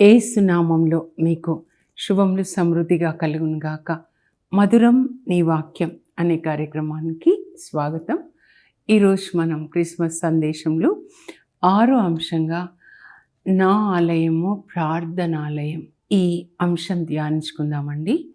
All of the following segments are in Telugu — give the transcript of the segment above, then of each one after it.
ఏసునామంలో మీకు శుభములు సమృద్ధిగా కలుగునుగాక మధురం నీ వాక్యం అనే కార్యక్రమానికి స్వాగతం. ఈరోజు మనం క్రిస్మస్ సందేశంలో ఆరో అంశంగా నా ఆలయము ప్రార్థనాలయం ఈ అంశం ధ్యానించుకుందామండి.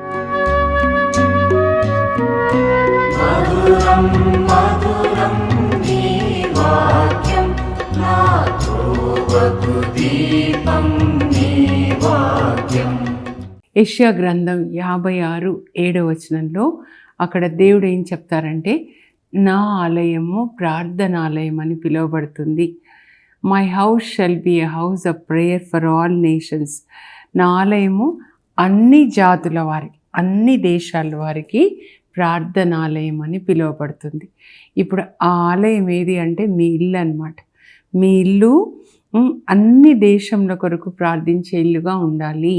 ఏషియా గ్రంథం యాభై ఆరు ఏడవ వచనంలో అక్కడ దేవుడు ఏం చెప్తారంటే నా ఆలయము ప్రార్థనాలయం అని పిలువబడుతుంది. My house shall be a house a prayer for all nations నా ఆలయము అన్ని జాతుల వారికి అన్ని దేశాల వారికి ప్రార్థనాలయం అని పిలువబడుతుంది. ఇప్పుడు ఆ ఆలయం ఏది అంటే మీ ఇల్లు అనమాట మీ ఇల్లు అన్ని దేశంలో కొరకు ప్రార్థించే ఇల్లుగా ఉండాలి.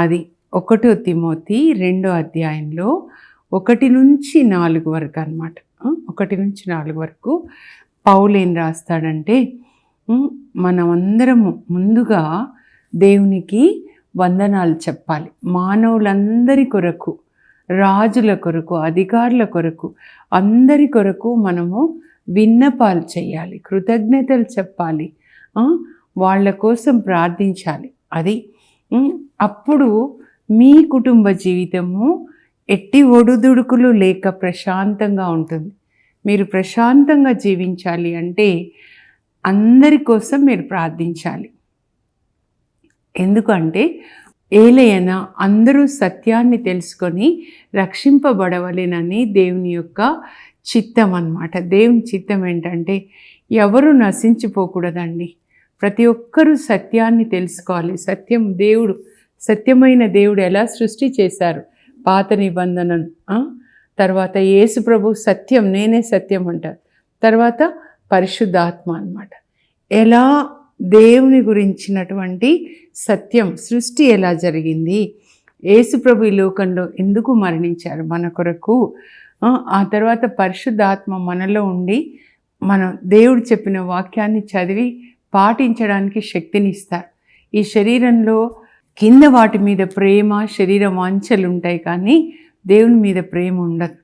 అది ఒకటో తిమోతి రెండో అధ్యాయంలో ఒకటి నుంచి నాలుగు వరకు అనమాట ఒకటి నుంచి నాలుగు వరకు పౌలు ఏం రాస్తాడంటే మనమందరము ముందుగా దేవునికి వందనాలు చెప్పాలి. మానవులందరి కొరకు రాజుల కొరకు అధికారుల కొరకు అందరి కొరకు మనము విన్నపాలు చేయాలి కృతజ్ఞతలు చెప్పాలి వాళ్ళ కోసం ప్రార్థించాలి. అది అప్పుడు మీ కుటుంబ జీవితము ఎట్టి ఒడుదుడుకులు లేక ప్రశాంతంగా ఉంటుంది. మీరు ప్రశాంతంగా జీవించాలి అంటే అందరి కోసం మీరు ప్రార్థించాలి. ఎందుకంటే ఏలయన అందరూ సత్యాన్ని తెలుసుకొని రక్షింపబడవలేనని దేవుని యొక్క చిత్తం అన్నమాట దేవుని చిత్తం ఏంటంటే ఎవరు నశించిపోకూడదండి. ప్రతి ఒక్కరూ సత్యాన్ని తెలుసుకోవాలి. సత్యం దేవుడు సత్యమైన దేవుడు ఎలా సృష్టి చేశారు? పాత నిబంధనను తర్వాత యేసు ప్రభు సత్యం నేనే సత్యం అంటారు. తర్వాత పరిశుద్ధాత్మ అన్నమాట. ఎలా దేవుని గురించినటువంటి సత్యం సృష్టి ఎలా జరిగింది? యేసుప్రభు ఈ లోకంలో ఎందుకు మరణించారు మన కొరకు? ఆ, తర్వాత పరిశుద్ధాత్మ మనలో ఉండి మనం దేవుడు చెప్పిన వాక్యాన్ని చదివి పాటించడానికి శక్తిని ఇస్తారు ఈ శరీరంలో కింద వాటి మీద ప్రేమ శరీర వాంఛలు ఉంటాయి కానీ దేవుని మీద ప్రేమ ఉండదు.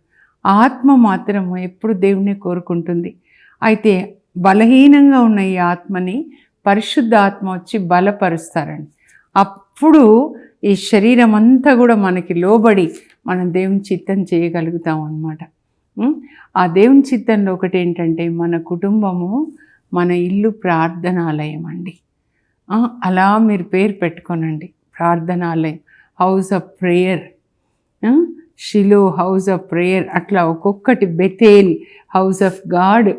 ఆత్మ మాత్రం ఎప్పుడు దేవుణ్ణి కోరుకుంటుంది. అయితే బలహీనంగా ఉన్న ఈ ఆత్మని పరిశుద్ధాత్మ వచ్చి బలపరుస్తారండి. అప్పుడు ఈ శరీరం అంతా కూడా మనకి లోబడి మనం దేవుని చిత్తం చేయగలుగుతాం అనమాట ఆ దేవుని చిత్తంలో ఒకటి ఏంటంటే మన కుటుంబము మన ఇల్లు ప్రార్థనాలయం అండి. అలా మీరు పేరు పెట్టుకోనండి. ప్రార్థనాలయం house of prayer. Shiloh house of prayer అట్లా ఒక్కొక్కటి బెతేల్ హౌస్ ఆఫ్ గాడ్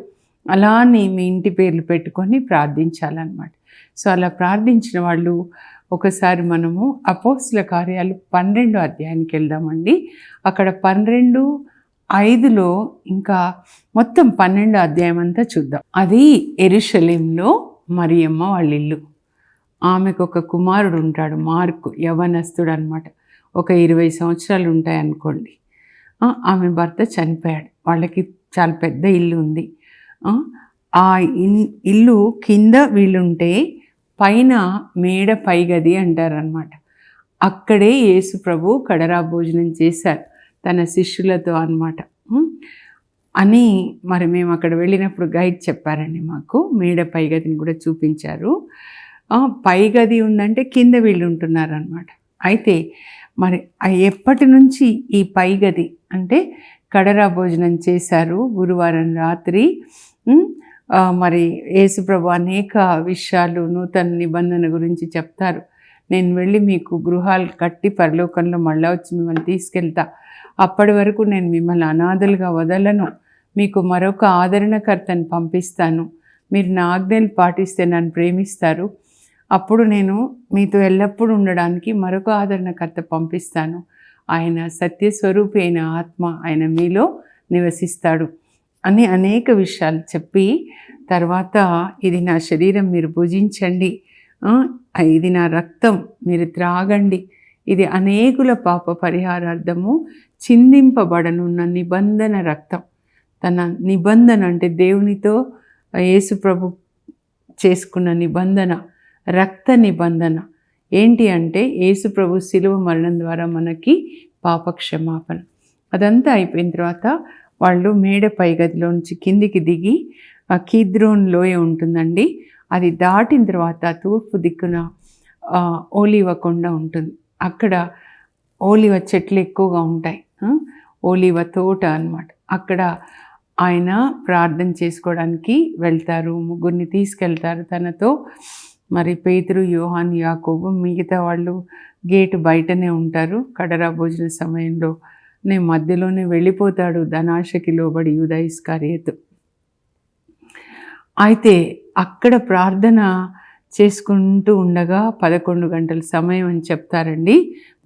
అలానే మీ ఇంటి పేర్లు పెట్టుకొని ప్రార్థించాలన్నమాట. సో అలా ప్రార్థించిన వాళ్ళు ఒకసారి మనము అపోస్ల కార్యాలు పన్నెండు అధ్యాయానికి వెళ్దామండి. అక్కడ పన్నెండు ఐదులో ఇంకా మొత్తం పన్నెండు అధ్యాయం అంతా చూద్దాం. అది ఎరుషలేంలో మరియమ్మ వాళ్ళ ఇల్లు ఆమెకు ఒక కుమారుడు ఉంటాడు మార్కు యవనస్తుడు అనమాట ఒక ఇరవై సంవత్సరాలు ఉంటాయనుకోండి. ఆమె భర్త చనిపోయాడు. వాళ్ళకి చాలా పెద్ద ఇల్లు ఉంది. ఆ, ఇన్- ఇల్లు కింద వీళ్ళుంటే పైన మేడ పై గది అంటారనమాట అక్కడే యేసు ప్రభు కడరా భోజనం చేశారు తన శిష్యులతో అనమాట అని మరి మేము అక్కడ వెళ్ళినప్పుడు గైడ్ చెప్పారండి మాకు మేడ పై గదిని కూడా చూపించారు. పై గది ఉందంటే కింద వీళ్ళు ఉంటున్నారు అనమాట అయితే మరి ఎప్పటి నుంచి ఈ పై గది అంటే కడరా భోజనం చేశారు గురువారం రాత్రి మరి యేసుప్రభు అనేక విషయాలు నూతన నిబంధన గురించి చెప్తారు. నేను వెళ్ళి మీకు గృహాలు కట్టి పరలోకంలో మళ్ళా వచ్చి మిమ్మల్ని తీసుకెళ్తా. అప్పటి వరకు నేను మిమ్మల్ని అనాథలుగా వదలను. మీకు మరొక ఆదరణకర్తను పంపిస్తాను. మీరు నా ఆజ్ఞలు పాటిస్తే నన్ను ప్రేమిస్తారు. అప్పుడు నేను మీతో ఎల్లప్పుడూ ఉండడానికి మరొక ఆదరణకర్త పంపిస్తాను. ఆయన సత్యస్వరూపి అయిన ఆత్మ ఆయన మీలో నివసిస్తాడు. అని అనేక విషయాలు చెప్పి తర్వాత ఇది నా శరీరం మీరు భుజించండి. ఇది నా రక్తం మీరు త్రాగండి. ఇది అనేకుల పాప పరిహారార్థము చిందింపబడనున్న నిబంధన రక్తం. తన నిబంధన అంటే దేవునితో యేసు ప్రభు చేసుకున్న నిబంధన రక్త నిబంధన. ఏంటి అంటే యేసు ప్రభు శిలువ మరణం ద్వారా మనకి పాపక్షమాపణ. అదంతా అయిపోయిన తర్వాత వాళ్ళు మేడ పై గదిలోంచి కిందికి దిగి కీద్రోన్ లోయ ఉంటుందండి. అది దాటిన తర్వాత తూర్పు దిక్కున ఓలివ కొండ ఉంటుంది. అక్కడ ఓలివ చెట్లు ఎక్కువగా ఉంటాయి. ఓలివ తోట అన్నమాట. అక్కడ ఆయన ప్రార్థన చేసుకోవడానికి వెళ్తారు ముగ్గురిని తీసుకెళ్తారు తనతో. మరి పేతురు యోహాన్ యాకోబు మిగతా వాళ్ళు గేటు బయటనే ఉంటారు. కడరా భోజన సమయంలో నే మధ్యలోనే వెళ్ళిపోతాడు ధనాశకి లోబడి యూదా అయితే అక్కడ ప్రార్థన చేసుకుంటూ ఉండగా పదకొండు గంటల సమయం అని చెప్తారండి.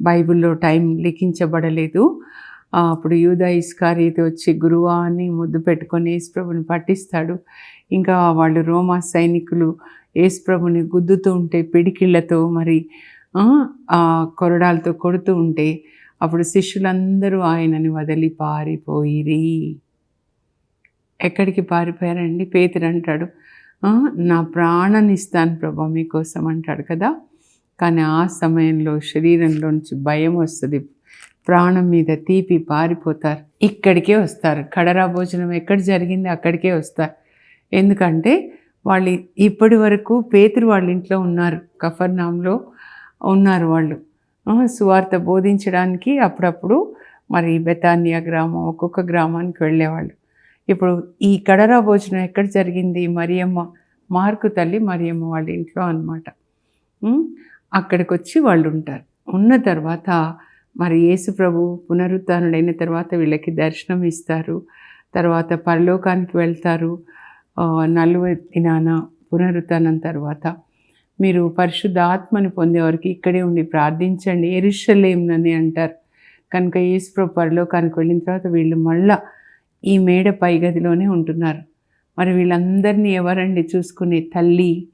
బైబిల్లో టైం లిఖించబడలేదు. అప్పుడు యూదా ఇస్కారియతు వచ్చి గురువా అని ముద్దు పెట్టుకొని యేసుప్రభుని పట్టిస్తాడు. ఇంకా వాళ్ళు రోమా సైనికులు యేసుప్రభుని గుద్దుతూ ఉంటే పిడికిళ్ళతో మరి కొరడాలతో కొడుతూ ఉంటే అప్పుడు శిష్యులందరూ ఆయనని వదిలి పారిపోయిరి. ఎక్కడికి పారిపోయారండి? పేతురు అంటాడు. నా ప్రాణాన్ని ఇస్తాను ప్రభా మీకోసం అంటాడు కదా. కానీ ఆ సమయంలో శరీరంలోంచి భయం వస్తుంది. ప్రాణం మీద తీపి పారిపోతారు. ఇక్కడికే వస్తారు. కడరా భోజనం ఎక్కడ జరిగింది? అక్కడికే వస్తారు. ఎందుకంటే వాళ్ళు ఇప్పటి వరకు పేతురు వాళ్ళ ఇంట్లో ఉన్నారు. కఫర్నాంలో ఉన్నారు వాళ్ళు. సువార్త బోధించడానికి అప్పుడప్పుడు మరి బెతానియా గ్రామం ఒక్కొక్క గ్రామానికి వెళ్ళేవాళ్ళు. ఇప్పుడు ఈ కడరా భోజనం ఎక్కడ జరిగింది? మరియమ్మ మార్కు తల్లి మరియమ్మ వాళ్ళ ఇంట్లో అనమాట అక్కడికి వచ్చి వాళ్ళు ఉంటారు. ఉన్న తర్వాత మరి యేసు ప్రభు పునరుత్డైన తర్వాత వీళ్ళకి దర్శనం ఇస్తారు. తర్వాత పరలోకానికి వెళ్తారు. నలువ దినాన పునరుత్నం తర్వాత మీరు పరిశుద్ధ ఆత్మని పొందేవారికి ఇక్కడే ఉండి ప్రార్థించండి. ఎరుషలేంనని అంటారు. కనుక యేసుప్రభు పరలోకానికి వెళ్ళిన తర్వాత వీళ్ళు మళ్ళా ఈ మేడ పైగదిలోనే ఉంటున్నారు. మరి వీళ్ళందరినీ ఎవరండి చూసుకునే తల్లి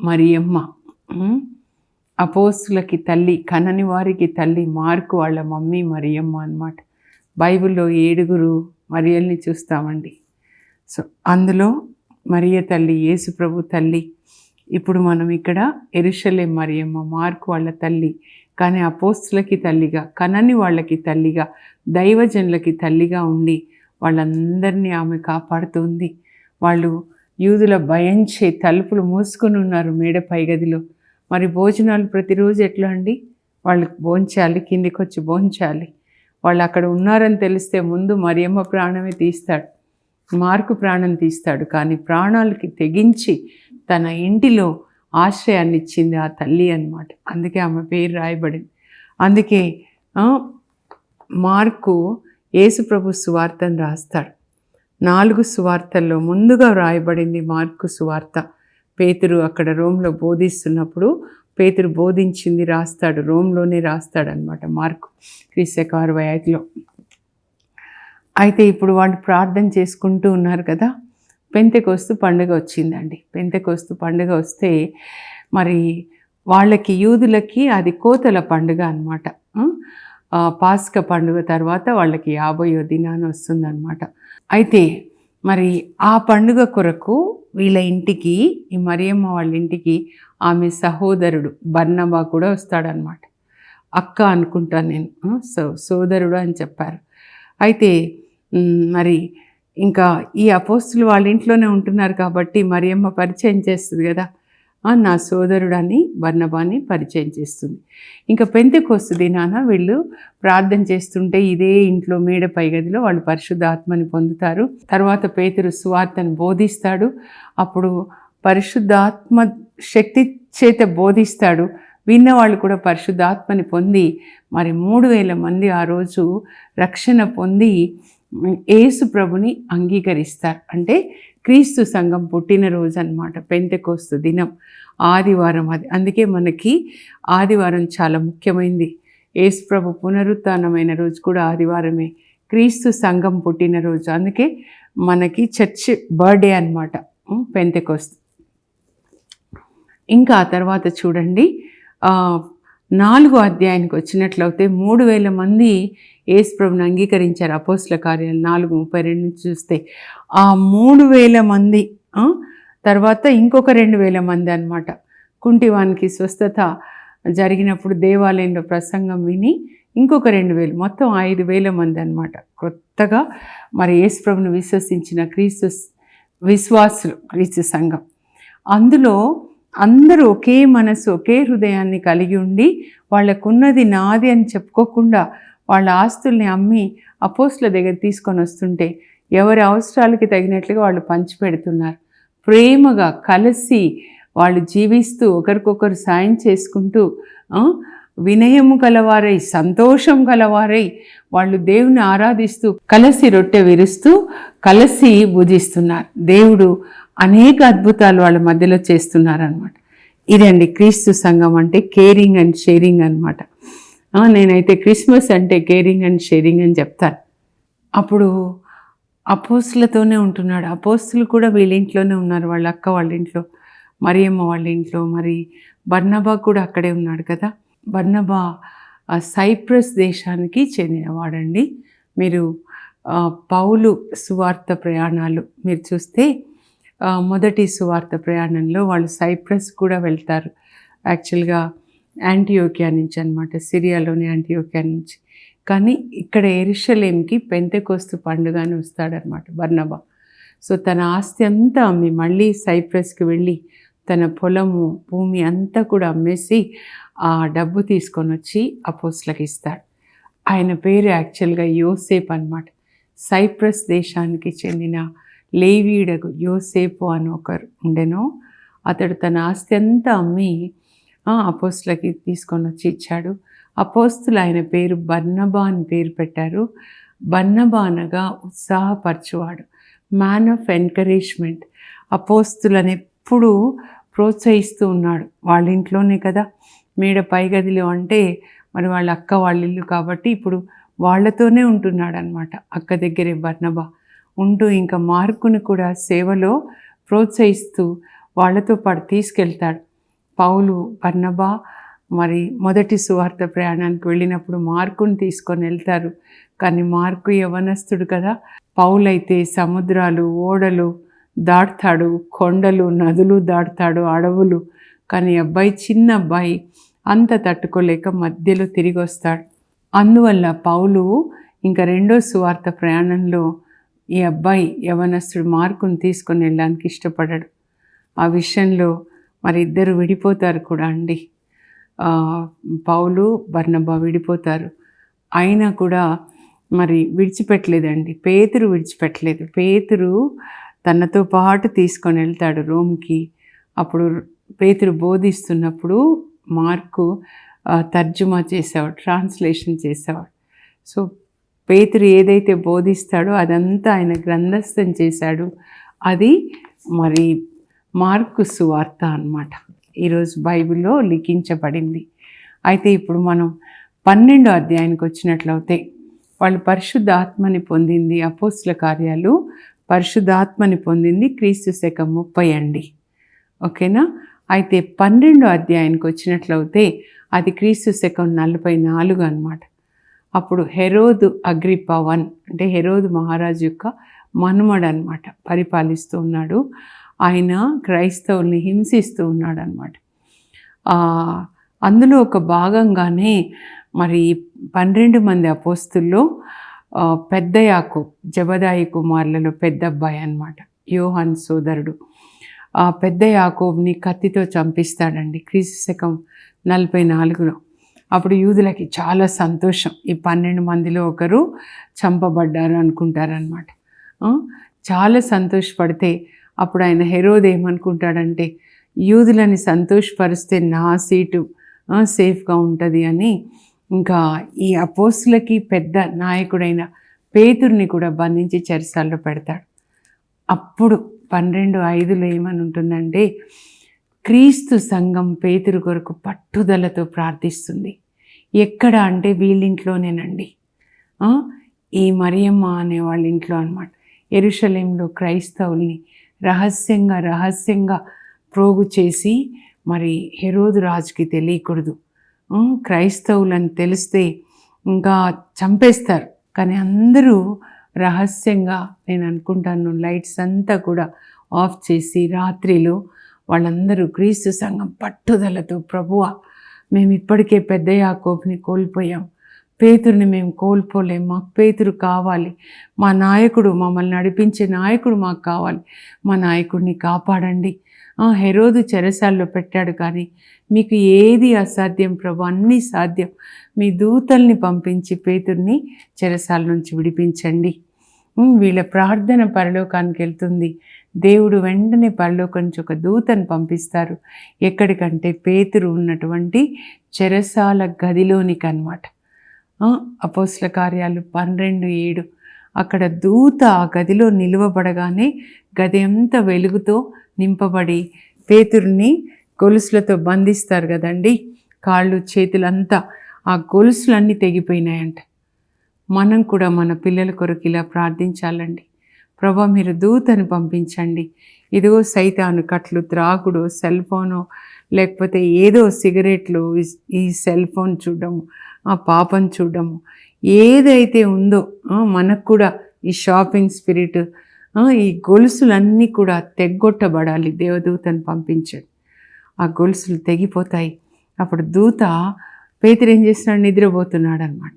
మరియమ్మ? అపోస్తులకి తల్లి కనని వారికి తల్లి మార్కు వాళ్ళ మమ్మీ మరియమ్మ అన్నమాట. బైబిల్లో ఏడుగురు మరియల్ని చూస్తామండి. సో అందులో మరియ తల్లి యేసు ప్రభు తల్లి ఇప్పుడు మనం ఇక్కడ ఎరుషలే మరియమ్మ మార్కు వాళ్ళ తల్లి కానీ అపోస్తులకి తల్లిగా కనని వాళ్ళకి తల్లిగా దైవజనులకి తల్లిగా ఉండి వాళ్ళందరినీ ఆమె కాపాడుతుంది. వాళ్ళు యూదుల భయంచే తలుపులు మూసుకొని ఉన్నారు మేడ పైగదిలో. మరి భోజనాలు ప్రతిరోజు ఎట్లా అండి? వాళ్ళు భోంచాలి కిందికి వచ్చి భోంచాలి. వాళ్ళు అక్కడ ఉన్నారని తెలిస్తే ముందు మరియమ్మ ప్రాణమే తీస్తాడు. మార్కు ప్రాణం తీస్తాడు. కానీ ప్రాణాలకి తెగించి తన ఇంటిలో ఆశ్రయాన్ని ఇచ్చింది ఆ తల్లి అనమాట అందుకే ఆమె పేరు రాయబడింది. అందుకే మార్కు యేసుప్రభు సువార్తను రాస్తాడు. నాలుగు సువార్తల్లో ముందుగా వ్రాయబడింది మార్కు సువార్త. పేతురు అక్కడ రోమ్లో బోధిస్తున్నప్పుడు పేతురు బోధించింది రాస్తాడు రోమ్లోనే రాస్తాడనమాట మార్కు. క్రీస్తక అరవై ఐదులో. అయితే ఇప్పుడు వాళ్ళు ప్రార్థన చేసుకుంటూ ఉన్నారు కదా పెంతెకొస్తు పండుగ వచ్చిందండి. పెంతెకొస్తు పండుగ వస్తే మరి వాళ్ళకి యూదులకి అది కోతల పండుగ అనమాట పాస్క పండుగ తర్వాత వాళ్ళకి యాభయో దినాన్ని వస్తుందన్నమాట. అయితే మరి ఆ పండుగ కొరకు వీళ్ళ ఇంటికి ఈ మరియమ్మ వాళ్ళ ఇంటికి ఆమె సహోదరుడు బర్ణబా కూడా వస్తాడనమాట అక్క అనుకుంటాను నేను. సో సోదరుడు అని చెప్పారు. అయితే మరి ఇంకా ఈ అపోస్తులు వాళ్ళ ఇంట్లోనే ఉంటున్నారు కాబట్టి మరియమ్మ పరిచయం చేస్తుంది కదా. నా సోదరుడని బర్నబాని పరిచయం చేస్తుంది. ఇంకా పెంతెకొస్తు దినాన వీళ్ళు ప్రార్థన చేస్తుంటే ఇదే ఇంట్లో మేడ పై గదిలో వాళ్ళు పరిశుద్ధ ఆత్మని పొందుతారు. తర్వాత పేతురు సువార్తను బోధిస్తాడు. అప్పుడు పరిశుద్ధాత్మ శక్తి చేత బోధిస్తాడు. విన్న వాళ్ళు కూడా పరిశుద్ధాత్మని పొంది మరి మూడు వేల మంది ఆ రోజు రక్షణ పొంది యేసు ప్రభుని అంగీకరిస్తారు. అంటే క్రీస్తు సంఘం పుట్టినరోజు అనమాట పెంతకోస్తు దినం ఆదివారం అది. అందుకే మనకి ఆదివారం చాలా ముఖ్యమైనది యేసు ప్రభు పునరుత్నమైన రోజు కూడా ఆదివారమే. క్రీస్తు సంఘం పుట్టినరోజు అందుకే మనకి చర్చ్ బర్త్డే అనమాట పెంతకోస్తు. ఇంకా ఆ తర్వాత చూడండి నాలుగో అధ్యాయానికి వచ్చినట్లయితే మూడు వేల మంది యేసు ప్రభుని అంగీకరించారు. అపోస్ల కార్యాలు నాలుగు ముప్పై రెండు నుంచి చూస్తే ఆ మూడు వేల మంది తర్వాత ఇంకొక రెండు వేల మంది అన్నమాట. కుంటివానికి స్వస్థత జరిగినప్పుడు దేవాలయంలో ప్రసంగం విని ఇంకొక రెండు వేలు మొత్తం ఐదు వేల మంది అనమాట కొత్తగా మరి యేసుప్రభుని విశ్వసించిన క్రీస్తు విశ్వాసులు క్రీస్తు సంఘం. అందులో అందరూ ఒకే మనసు ఒకే హృదయాన్ని కలిగి ఉండి వాళ్ళకున్నది నాది అని చెప్పుకోకుండా వాళ్ళ ఆస్తుల్ని అమ్మి అపోస్ల దగ్గర తీసుకొని వస్తుంటే ఎవరి అవసరాలకి తగినట్లుగా వాళ్ళు పంచిపెడుతున్నారు ప్రేమగా కలిసి వాళ్ళు జీవిస్తూ ఒకరికొకరు సాయం చేసుకుంటూ వినయము గలవారై సంతోషం గలవారై వాళ్ళు దేవుని ఆరాధిస్తూ కలిసి రొట్టె విరుస్తూ కలిసి భుజిస్తున్నారు. దేవుడు అనేక అద్భుతాలు వాళ్ళ మధ్యలో చేస్తున్నారనమాట ఇదండి క్రీస్తు సంఘం అంటే కేరింగ్ అండ్ షేరింగ్ అనమాట నేనైతే క్రిస్మస్ అంటే కేరింగ్ అండ్ షేరింగ్ అని చెప్తాను. అప్పుడు అపోస్తులతోనే ఉంటున్నాడు. అపోస్తులు కూడా వీళ్ళ ఇంట్లోనే ఉన్నారు. వాళ్ళ అక్క వాళ్ళ ఇంట్లో మరియమ్మ వాళ్ళ ఇంట్లో మరి బర్నబా కూడా అక్కడే ఉన్నాడు కదా. బర్నబా సైప్రస్ దేశానికి చెందినవాడండి. మీరు పౌలు సువార్త ప్రయాణాలు మీరు చూస్తే మొదటి సువార్త ప్రయాణంలో వాళ్ళు సైప్రస్ కూడా వెళ్తారు. యాక్చువల్గా యాంటీయోకియా నుంచి అనమాట సిరియాలోని యాంటీయోకియా నుంచి. కానీ ఇక్కడ ఎరుషలేంకి పెంతెకోస్తు పండుగ అని వస్తాడనమాట బర్నబా. సో తన ఆస్తి అంతా అమ్మి మళ్ళీ సైప్రస్కి వెళ్ళి తన పొలము భూమి అంతా కూడా అమ్మేసి ఆ డబ్బు తీసుకొని వచ్చి అపోస్లకి ఇస్తాడు. ఆయన పేరు యాక్చువల్గా యోసేప్ అనమాట సైప్రస్ దేశానికి చెందిన లేవీడకు యోసేపు అని ఒకరు ఉండెను. అతడు తన ఆస్తి అంతా అమ్మి అపోస్తులకి తీసుకొని వచ్చి ఇచ్చాడు. అపోస్తులు ఆయన పేరు బర్నబా అని పేరు పెట్టారు. బర్నబా అనగా ఉత్సాహపరచువాడు. మ్యాన్ ఆఫ్ ఎంకరేజ్మెంట్ అపోస్తులను ఎప్పుడూ ప్రోత్సహిస్తూ ఉన్నాడు. వాళ్ళ ఇంట్లోనే కదా. మేడ పై గదిలో అంటే మరి వాళ్ళ అక్క వాళ్ళ ఇల్లు కాబట్టి ఇప్పుడు వాళ్ళతోనే ఉంటున్నాడు అనమాట అక్క దగ్గరే బర్నబా. ఉంటూ ఇంకా మార్కుని కూడా సేవలో ప్రోత్సహిస్తూ వాళ్ళతో పాటు తీసుకెళ్తాడు. పౌలు బర్నబా మరి మొదటి సువార్త ప్రయాణానికి వెళ్ళినప్పుడు మార్కుని తీసుకొని వెళ్తారు. కానీ మార్కు యవనస్తుడు కదా. పౌలైతే సముద్రాలు ఓడలు దాటుతాడు కొండలు నదులు దాటుతాడు అడవులు. కానీ అబ్బాయి చిన్న అబ్బాయి అంత తట్టుకోలేక మధ్యలో తిరిగి వస్తాడు. అందువల్ల పౌలు ఇంకా రెండో సువార్త ప్రయాణంలో ఈ అబ్బాయి యవనస్తుడు మార్కుని తీసుకొని వెళ్ళడానికి ఇష్టపడాడు. ఆ విషయంలో మరి ఇద్దరు విడిపోతారు కూడా అండి. పౌలు బర్ణబా విడిపోతారు. అయినా కూడా మరి విడిచిపెట్టలేదండి. పేతురు విడిచిపెట్టలేదు. పేతురు తనతో పాటు తీసుకొని వెళ్తాడు రోమ్కి. అప్పుడు పేతురు బోధిస్తున్నప్పుడు మార్కు తర్జుమా చేసేవాడు ట్రాన్స్లేషన్ చేసేవాడు. సో పేతురు ఏదైతే బోధిస్తాడో అదంతా ఆయన గ్రంథస్థం చేశాడు. అది మరి మార్కు సువార్త అనమాట ఈరోజు బైబిల్లో లిఖించబడింది. అయితే ఇప్పుడు మనం పన్నెండో అధ్యాయానికి వచ్చినట్లయితే వాళ్ళు పరిశుద్ధాత్మని పొందింది అపోస్ల కార్యాలు పరిశుద్ధాత్మని పొందింది క్రీస్తు శకం ముప్పై అండి. ఓకేనా? అయితే పన్నెండో అధ్యాయానికి వచ్చినట్లయితే అది క్రీస్తు శకం నలభై నాలుగు అనమాట అప్పుడు హెరోదు అగ్రిప వన్ అంటే హెరోదు మహారాజు యొక్క మనుమడు అనమాట పరిపాలిస్తూ ఉన్నాడు. ఆయన క్రైస్తవుల్ని హింసిస్తూ ఉన్నాడనమాట అందులో ఒక భాగంగానే మరి పన్నెండు మంది అపోస్తుల్లో పెద్ద యాకు జబదాయి కుమారులలో పెద్ద అబ్బాయి అనమాట యోహన్ సోదరుడు. ఆ పెద్ద యాకోబ్ని కత్తితో చంపిస్తాడండి క్రీస్తు శకం నలభై నాలుగులో. అప్పుడు యూదులకి చాలా సంతోషం ఈ పన్నెండు మందిలో ఒకరు చంపబడ్డారు అనుకుంటారనమాట చాలా సంతోషపడితే అప్పుడు ఆయన హెరోద్ ఏమనుకుంటాడంటే యూదులని సంతోషపరిస్తే నా సీటు సేఫ్గా ఉంటుంది అని. ఇంకా ఈ అపోస్తులకి పెద్ద నాయకుడైన పేతుర్ని కూడా బంధించి చెరసాల్లో పెడతాడు. అప్పుడు పన్నెండు ఐదులో ఏమని ఉంటుందంటే క్రీస్తు సంఘం పేతురు కొరకు పట్టుదలతో ప్రార్థిస్తుంది. ఎక్కడ అంటే వీళ్ళింట్లోనేనండి. ఈ మరియమ్మ అనే వాళ్ళ ఇంట్లో అనమాట ఎరుషలేంలో క్రైస్తవుల్ని రహస్యంగా రహస్యంగా ప్రోగు చేసి మరి హెరోదు రాజుకి తెలియకూడదు. క్రైస్తవులను క్రైస్తవులని తెలిస్తే ఇంకా చంపేస్తారు. కానీ అందరూ రహస్యంగా నేను అనుకుంటాను లైట్స్ అంతా కూడా ఆఫ్ చేసి రాత్రిలో వాళ్ళందరూ క్రీస్తు సంఘం పట్టుదలతో ప్రభువ మేము ఇప్పటికే పెద్ద యాకోబుని కోల్పోయాం. పేతురుని మేము కోల్పోలేం మాకు పేతురు కావాలి. మా నాయకుడు మమ్మల్ని నడిపించే నాయకుడు మాకు కావాలి. మా నాయకుడిని కాపాడండి. ఆ, హెరోదు చెరసాల్లో పెట్టాడు కానీ మీకు ఏది అసాధ్యం ప్రభు? అన్నీ సాధ్యం. మీ దూతల్ని పంపించి పేతుర్ని చెరసాల నుంచి విడిపించండి. వీళ్ళ ప్రార్థన పరలోకానికి వెళ్తుంది. దేవుడు వెంటనే పరలోకం నుంచి ఒక దూతను పంపిస్తారు. ఎక్కడికంటే పేతురు ఉన్నటువంటి చెరసాల గదిలోనికి అనమాట అపోస్ల కార్యాలు పన్నెండు ఏడు. అక్కడ దూత ఆ గదిలో నిలువబడగానే గది అంతా వెలుగుతో నింపబడి పేతుర్ని గొలుసులతో బంధిస్తారు కదండి. కాళ్ళు చేతులంతా ఆ గొలుసులన్నీ తెగిపోయినాయంట. మనం కూడా మన పిల్లల కొరకు ఇలా ప్రార్థించాలండి. ప్రభా మీరు దూతను పంపించండి. ఇదిగో సైతాను కట్లు త్రాగుడు సెల్ ఫోను లేకపోతే ఏదో సిగరెట్లు ఈ- సెల్ ఫోన్ చూడడం ఆ పాపం చూడడము. ఏదైతే ఉందో మనకు కూడా ఈ షాపింగ్ స్పిరిట్ ఈ గొలుసులన్నీ కూడా తెగ్గొట్టబడాలి దేవదూతను పంపించాడు ఆ గొలుసులు తెగిపోతాయి. అప్పుడు దూత పేతురు ఏం చేస్తున్నాడు? నిద్రపోతున్నాడు అనమాట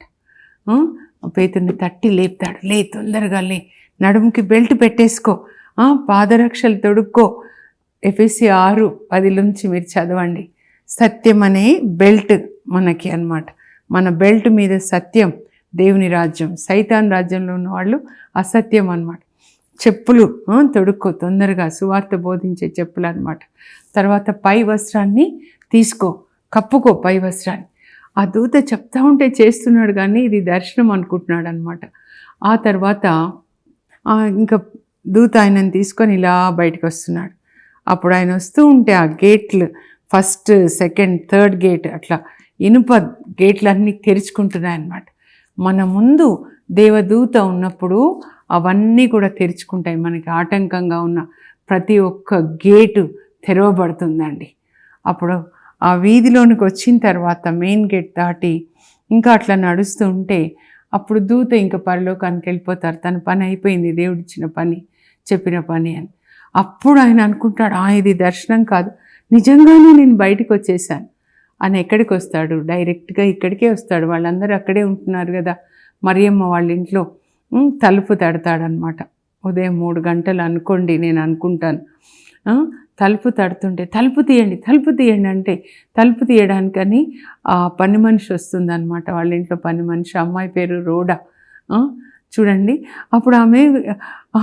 పేతుడిని తట్టి లేపుతాడు. లే తొందరగా లే నడుముకి బెల్ట్ పెట్టేసుకో. పాదరక్షలు తొడుక్కో. ఎఫ్ఎస్సి ఆరు పది నుంచి మీరు చదవండి. సత్యం అనే బెల్ట్ మనకి అన్నమాట. మన బెల్ట్ మీద సత్యం దేవుని రాజ్యం సైతాన్ రాజ్యంలో ఉన్న వాళ్ళు అసత్యం అన్నమాట. చెప్పులు తొడుక్కో తొందరగా సువార్త బోధించే చెప్పులు అనమాట తర్వాత పై వస్త్రాన్ని తీసుకో కప్పుకో పై వస్త్రాన్ని. ఆ దూత చెప్తా ఉంటే చేస్తున్నాడు కానీ ఇది దర్శనం అనుకుంటున్నాడు అనమాట ఆ తర్వాత ఇంకా దూత ఆయనను తీసుకొని ఇలా బయటకు వస్తున్నాడు. అప్పుడు ఆయన వస్తూ ఉంటే ఆ గేట్లు ఫస్ట్ సెకండ్ థర్డ్ గేట్ అట్లా ఇనుప గేట్లన్నీ తెరుచుకుంటున్నాయి అన్నమాట మన ముందు దేవదూత ఉన్నప్పుడు అవన్నీ కూడా తెరుచుకుంటాయి. మనకి ఆటంకంగా ఉన్న ప్రతి ఒక్క గేటు తెరవబడుతుందండి. అప్పుడు ఆ వీధిలోనికి వచ్చిన తర్వాత మెయిన్ గేట్ దాటి ఇంకా అట్లా నడుస్తూ ఉంటే అప్పుడు దూత ఇంకా పరలోకానికి వెళ్ళిపోతారు. తన పని అయిపోయింది. దేవుడిచ్చిన పని చెప్పిన పని అని. అప్పుడు ఆయన అనుకుంటాడు ఆ ఇది దర్శనం కాదు. నిజంగానే నేను బయటకు వచ్చేసాను. ఆయన ఎక్కడికి వస్తాడు? డైరెక్ట్గా ఇక్కడికే వస్తాడు. వాళ్ళందరూ అక్కడే ఉంటున్నారు కదా. మరియమ్మ వాళ్ళ ఇంట్లో. తలుపు తడతాడనమాట ఉదయం మూడు గంటలు అనుకోండి నేను అనుకుంటాను. తలుపు తడుతుంటే తలుపు తీయండి తలుపు తీయండి అంటే తలుపు తీయడానికని ఆ పని మనిషి వస్తుందన్నమాట. వాళ్ళ ఇంట్లో పని మనిషి అమ్మాయి పేరు రోడా. చూడండి. అప్పుడు ఆమె "ఆ,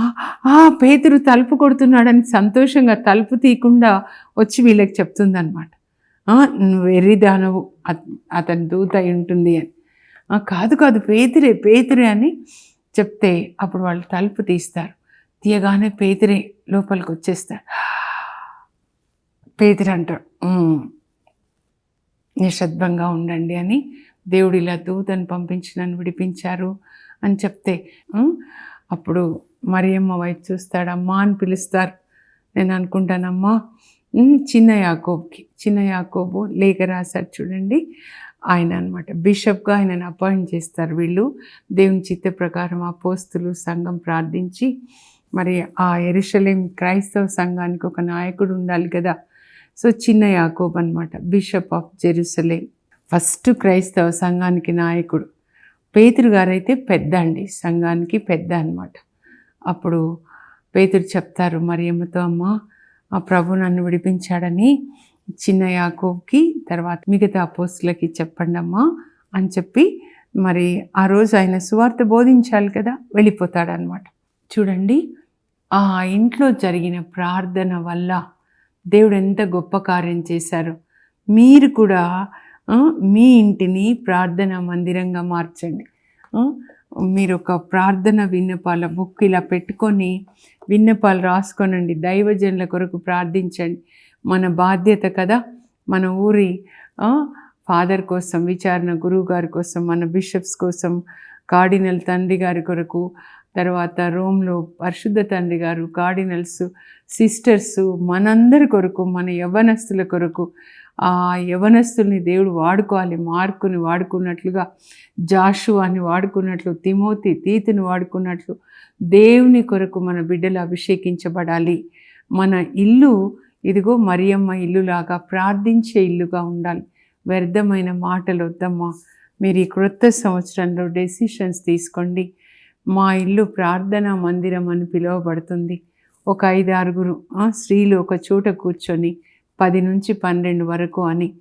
పేతురు తలుపు కొడుతున్నాడని సంతోషంగా తలుపు తీయకుండా వచ్చి వీళ్ళకి చెప్తుందనమాట నువ్వు ఎర్రిదానవు అత- అతని దూత ఉంటుంది అని. కాదు కాదు పేతురే పేతురే అని చెప్తే అప్పుడు వాళ్ళు తలుపు తీస్తారు. తీయగానే పేతురే లోపలికి వచ్చేస్తారు పేతురు అంటాడు నిశ్శబ్దంగా ఉండండి అని. దేవుడు ఇలా దూతను పంపించి నన్ను విడిపించారు అని చెప్తే అప్పుడు మరియమ్మ వైపు చూస్తాడు. అమ్మా అని పిలుస్తారు. నేను అనుకుంటానమ్మా చిన్న యాకోబ్కి చిన్న యాకోబు లేఖ రాశారు చూడండి. ఆయన అనమాట బిషప్గా ఆయనను అపాయింట్ చేస్తారు వీళ్ళు. దేవుని చిత్త ప్రకారం ఆ పోస్తులు సంఘం ప్రార్థించి మరి ఆ ఎరుషలేం క్రైస్తవ సంఘానికి ఒక నాయకుడు ఉండాలి కదా. సో చిన్న యాకోబ్ అనమాట బిషప్ ఆఫ్ జెరూసలేం. ఫస్ట్ క్రైస్తవ సంఘానికి నాయకుడు. పేతురు గారైతే పెద్ద అండి సంఘానికి పెద్ద అనమాట అప్పుడు పేతురు చెప్తారు మరియమ్మతో అమ్మ ఆ ప్రభు నన్ను విడిపించాడని చిన్న యాకోబ్కి తర్వాత మిగతా పోస్టులకి చెప్పండి అమ్మా అని చెప్పి మరి ఆ రోజు ఆయన సువార్త బోధించాలి కదా వెళ్ళిపోతాడనమాట చూడండి ఆ ఇంట్లో జరిగిన ప్రార్థన వల్ల దేవుడు ఎంత గొప్ప కార్యం చేశారు. మీరు కూడా మీ ఇంటిని ప్రార్థన మందిరంగా మార్చండి. మీరు ఒక ప్రార్థన విన్నపాల బుక్ ఇలా పెట్టుకొని విన్నపాలు రాసుకోనండి. దైవజనుల కొరకు ప్రార్థించండి. మన బాధ్యత కదా. మన ఊరి ఫాదర్ కోసం విచారణ గురువు గారి కోసం మన బిషప్స్ కోసం కార్డినల్ తండ్రి గారి కొరకు తర్వాత రోమ్లో పరిశుద్ధ తండ్రి గారు కార్డినల్స్ సిస్టర్స్ మనందరి కొరకు మన యవ్వనస్తుల కొరకు ఆ యవనస్తుల్ని దేవుడు వాడుకోవాలి. మార్కుని వాడుకున్నట్లుగా జాషువాని వాడుకున్నట్లు తిమోతి తీతిని వాడుకున్నట్లు దేవుని కొరకు మన బిడ్డలు అభిషేకించబడాలి. మన ఇల్లు ఇదిగో మరియమ్మ ఇల్లులాగా ప్రార్థించే ఇల్లుగా ఉండాలి. వ్యర్థమైన మాటలు వద్దమ్మా మీరు ఈ క్రొత్త సంవత్సరంలో డెసిషన్స్ తీసుకోండి. మా ఇల్లు ప్రార్థనా మందిరం అని పిలువబడుతుంది. ఒక ఐదు ఆరుగురు ఆ, స్త్రీలు ఒక చోట కూర్చొని పది నుంచి పన్నెండు వరకు అని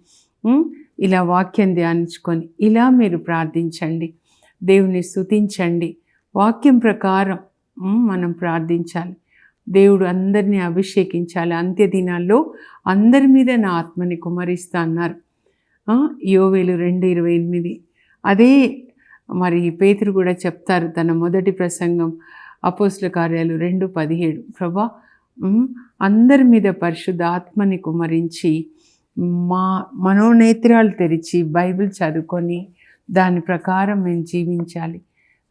ఇలా వాక్యం ధ్యానించుకొని ఇలా మీరు ప్రార్థించండి. దేవుని స్తుతించండి. వాక్యం ప్రకారం మనం ప్రార్థించాలి. దేవుడు అందరినీ అభిషేకించాలి. అంత్య దినాల్లో అందరి మీద నా ఆత్మని కుమరిస్తా అన్నారు. యోవేలు రెండు ఇరవై ఎనిమిది. అదే మరి పేతురు కూడా చెప్తారు తన మొదటి ప్రసంగం అపోస్ల కార్యాలు రెండు పదిహేడు. ప్రభా అందరి మీద పరిశుద్ధాత్మని కుమరించి మా మనోనేత్రాలు తెరిచి బైబిల్ చదువుకొని దాని ప్రకారం మేము జీవించాలి.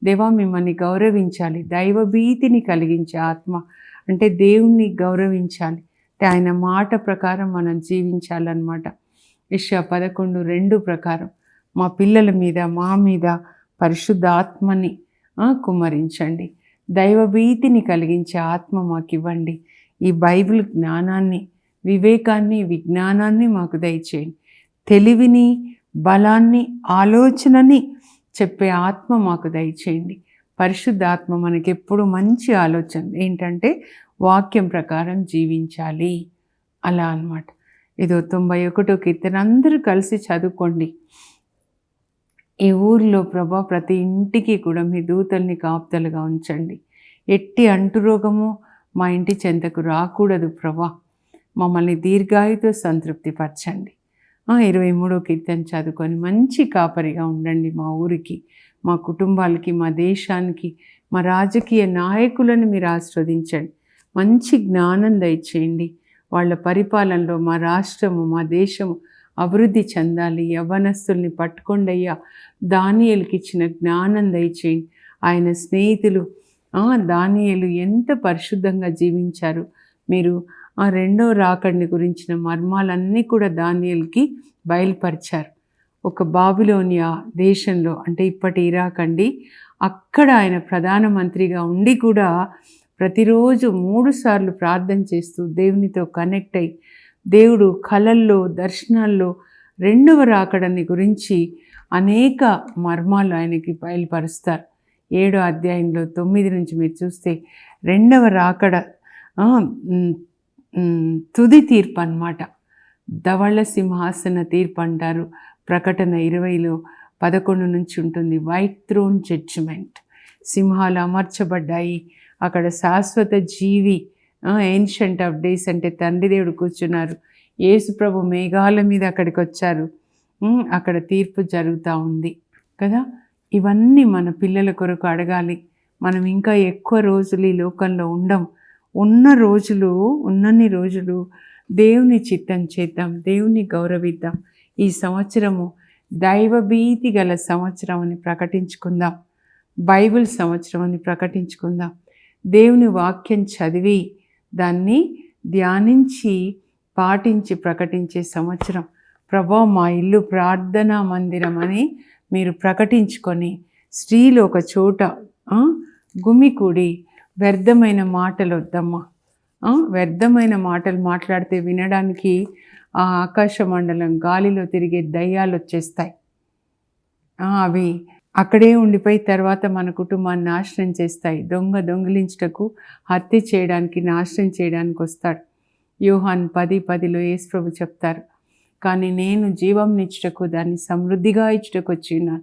దేవా మిమ్మల్ని గౌరవించాలి. దైవభీతిని కలిగించే ఆత్మ అంటే దేవుణ్ణి గౌరవించాలి. అంటే ఆయన మాట ప్రకారం మనం జీవించాలన్నమాట. ఇష పదకొండు రెండు ప్రకారం మా పిల్లల మీద మా మీద పరిశుద్ధ ఆత్మని దైవభీతిని కలిగించే ఆత్మ మాకు ఇవ్వండి ఈ బైబిల్ జ్ఞానాన్ని వివేకాన్ని విజ్ఞానాన్ని మాకు దయచేయండి. తెలివిని బలాన్ని ఆలోచనని చెప్పే ఆత్మ మాకు దయచేయండి. పరిశుద్ధాత్మ మనకి ఎప్పుడు మంచి ఆలోచన ఏంటంటే వాక్యం ప్రకారం జీవించాలి. అలా అన్నమాట. ఇదో తొంభై ఒకటో కీర్తన అందరూ కలిసి చదువుకోండి. ఈ ఊర్లో ప్రభా ప్రతి ఇంటికి కూడా మీ దూతల్ని కాపుతలుగా ఉంచండి. ఎట్టి అంటురోగము మా ఇంటి చెంతకు రాకూడదు ప్రభా. మమ్మల్ని దీర్ఘాయుతో సంతృప్తిపరచండి. ఇరవై మూడో కీర్తన చదువుకొని మంచి కాపరిగా ఉండండి మా ఊరికి మా కుటుంబాలకి మా దేశానికి మా రాజకీయ నాయకులను మీరు ఆస్వాదించండి మంచి జ్ఞానం దయచేయండి. వాళ్ళ పరిపాలనలో మా రాష్ట్రము మా దేశము అభివృద్ధి చెందాలి. యవ్వనస్తుల్ని పట్టుకోండి అయ్యా. దానియలకి ఇచ్చిన జ్ఞానం దయచేయండి. ఆయన స్నేహితులు దానియలు ఎంత పరిశుద్ధంగా జీవించారు. మీరు ఆ రెండో రాకడిని గురించిన మర్మాలన్నీ కూడా దానియలకి బయలుపరిచారు. ఒక బాబిలోనియా దేశంలో అంటే ఇప్పటి ఇరాక్ అండి అక్కడ ఆయన ప్రధానమంత్రిగా ఉండి కూడా ప్రతిరోజు మూడు సార్లు ప్రార్థన చేస్తూ దేవునితో కనెక్ట్ అయి దేవుడు కళల్లో దర్శనాల్లో రెండవ రాకడని గురించి అనేక మర్మాలు ఆయనకి బయలుపరుస్తారు. ఏడో అధ్యాయంలో తొమ్మిది నుంచి మీరు చూస్తే రెండవ రాకడ తుది తీర్పు అన్నమాట. ధవళ సింహాసన తీర్పు అంటారు. ప్రకటన ఇరవైలో పదకొండు నుంచి ఉంటుంది. వైట్ థ్రోన్ జడ్జిమెంట్ సింహాలు అమర్చబడ్డాయి. అక్కడ శాశ్వత జీవి ఏన్షంట్ ఆఫ్ డేస్ అంటే తండ్రి దేవుడు కూర్చున్నారు. యేసుప్రభు మేఘాల మీద అక్కడికి వచ్చారు. అక్కడ తీర్పు జరుగుతూ ఉంది కదా? ఇవన్నీ మన పిల్లల కొరకు అడగాలి. మనం ఇంకా ఎక్కువ రోజులు ఈ లోకంలో ఉండం. ఉన్న రోజులు ఉన్నన్ని రోజులు దేవుని చిత్తం చేద్దాం దేవుని గౌరవిద్దాం. ఈ సంవత్సరము దైవభీతి గల సంవత్సరం అని ప్రకటించుకుందాం. బైబిల్ సంవత్సరం అని ప్రకటించుకుందాం. దేవుని వాక్యం చదివి దాన్ని ధ్యానించి పాటించి ప్రకటించే సంవత్సరం. ప్రభా మా ఇల్లు ప్రార్థనా మందిరం అని మీరు ప్రకటించుకొని స్త్రీలు ఒక చోట గుమికూడి వ్యర్థమైన మాటలు వద్దమ్మా వ్యర్థమైన మాటలు మాట్లాడితే వినడానికి ఆ ఆకాశ మండలం గాలిలో తిరిగే దయ్యాలు వచ్చేస్తాయి అవి అక్కడే ఉండిపోయి తర్వాత మన కుటుంబాన్ని నాశనం చేస్తాయి. దొంగ దొంగిలించటకు హత్య చేయడానికి నాశనం చేయడానికి వస్తాడు యూహాన్ పది పదిలో యేసు ప్రభు చెప్తారు కానీ నేను జీవం ఇచ్చుటకు దాన్ని సమృద్ధిగా ఇచ్చుటకు వచ్చి ఉన్నాను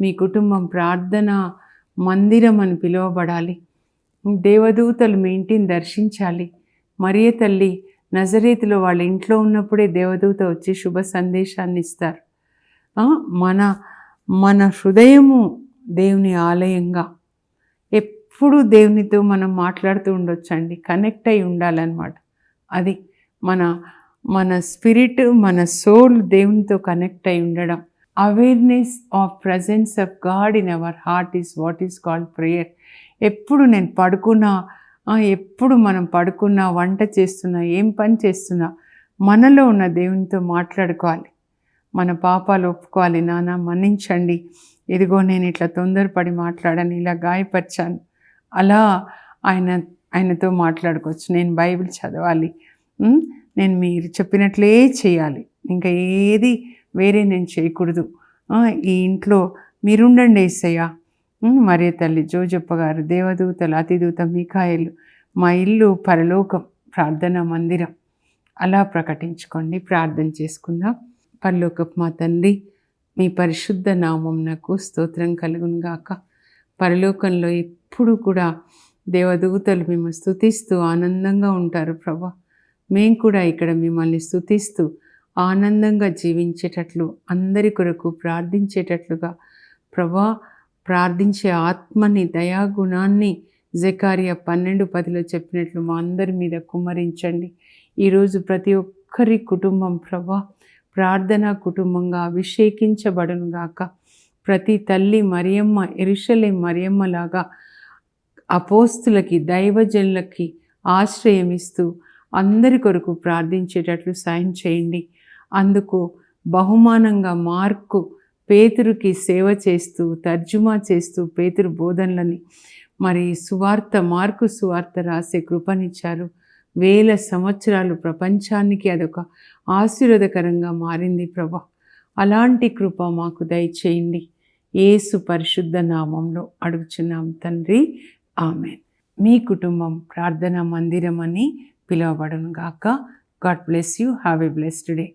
మీ కుటుంబం ప్రార్థన మందిరం అని పిలువబడాలి. దేవదూతలు మీ ఇంటిని దర్శించాలి. మరియ తల్లి నజరేతులో వాళ్ళ ఇంట్లో ఉన్నప్పుడే దేవదూత వచ్చి శుభ సందేశాన్ని ఇస్తారు. మన మన హృదయము దేవుని ఆలయంగా. ఎప్పుడు దేవునితో మనం మాట్లాడుతూ ఉండొచ్చండి. కనెక్ట్ అయి ఉండాలన్నమాట. అది మన మన స్పిరిట్ మన సోల్ దేవునితో కనెక్ట్ అయి ఉండడం. Awareness of presence of God in our heart is what is called prayer ఎప్పుడు నేను పడుకున్నా ఎప్పుడు మనం పడుకున్నా వంట చేస్తున్నా ఏం పని చేస్తున్నా మనలో ఉన్న దేవునితో మాట్లాడుకోవాలి. మన పాపాలు ఒప్పుకోవాలి. నాన్న మన్నించండి. ఇదిగో నేను ఇట్లా తొందరపడి మాట్లాడాను ఇలా గాయపరిచాను. అలా ఆయన ఆయనతో మాట్లాడుకోవచ్చు. నేను బైబిల్ చదవాలి. నేను మీరు చెప్పినట్లే చేయాలి. ఇంకా ఏది వేరే నేను చేయకూడదు. ఈ ఇంట్లో మీరుండండి ఏసయ్యా. మరే తల్లి జోజప్ప గారు దేవదూతలు అతిదూత మీకాయలు మా ఇల్లు పరలోకం ప్రార్థనా మందిరం. అలా ప్రకటించుకోండి ప్రార్థన చేసుకుందాం. పరలోకపు మా తండ్రి మీ పరిశుద్ధ నామంనకు స్తోత్రం కలుగును గాక. పరలోకంలో ఎప్పుడు కూడా దేవదూతలు మేము స్థుతిస్తూ ఆనందంగా ఉంటారు ప్రభా. మేము కూడా ఇక్కడ మిమ్మల్ని స్తుతిస్తూ ఆనందంగా జీవించేటట్లు అందరి కొరకు ప్రార్థించేటట్లుగా ప్రభా ప్రార్థించే ఆత్మని దయాగుణాన్ని జకారియా పన్నెండు పదిలో చెప్పినట్లు మా అందరి మీద కుమ్మరించండి. ఈరోజు ప్రతి ఒక్కరి కుటుంబం ప్రభా ప్రార్థనా కుటుంబంగా అభిషేకించబడును గాక. ప్రతి తల్లి మరియమ్మ ఎరుషలే మరియమ్మలాగా అపోస్తులకి దైవజనులకి ఆశ్రయం ఇస్తూ అందరి కొరకు ప్రార్థించేటట్లు సాయం చేయండి. అందుకు బహుమానంగా మార్కు పేతురుకి సేవ చేస్తూ తర్జుమా చేస్తూ పేతురు బోధనలని మరి సువార్త మార్కు సువార్త రాసే కృపనిచ్చారు. వేల సంవత్సరాలు ప్రపంచానికి అదొక ఆశీర్వదకరంగా మారింది ప్రభా. అలాంటి కృప మాకు దయచేయండి. ఏసు పరిశుద్ధ నామంలో అడుగుచున్నాం తండ్రి. ఆమె మీ కుటుంబం ప్రార్థనా మందిరం అని పిలువబడును గాక God bless you. Have a blessed day.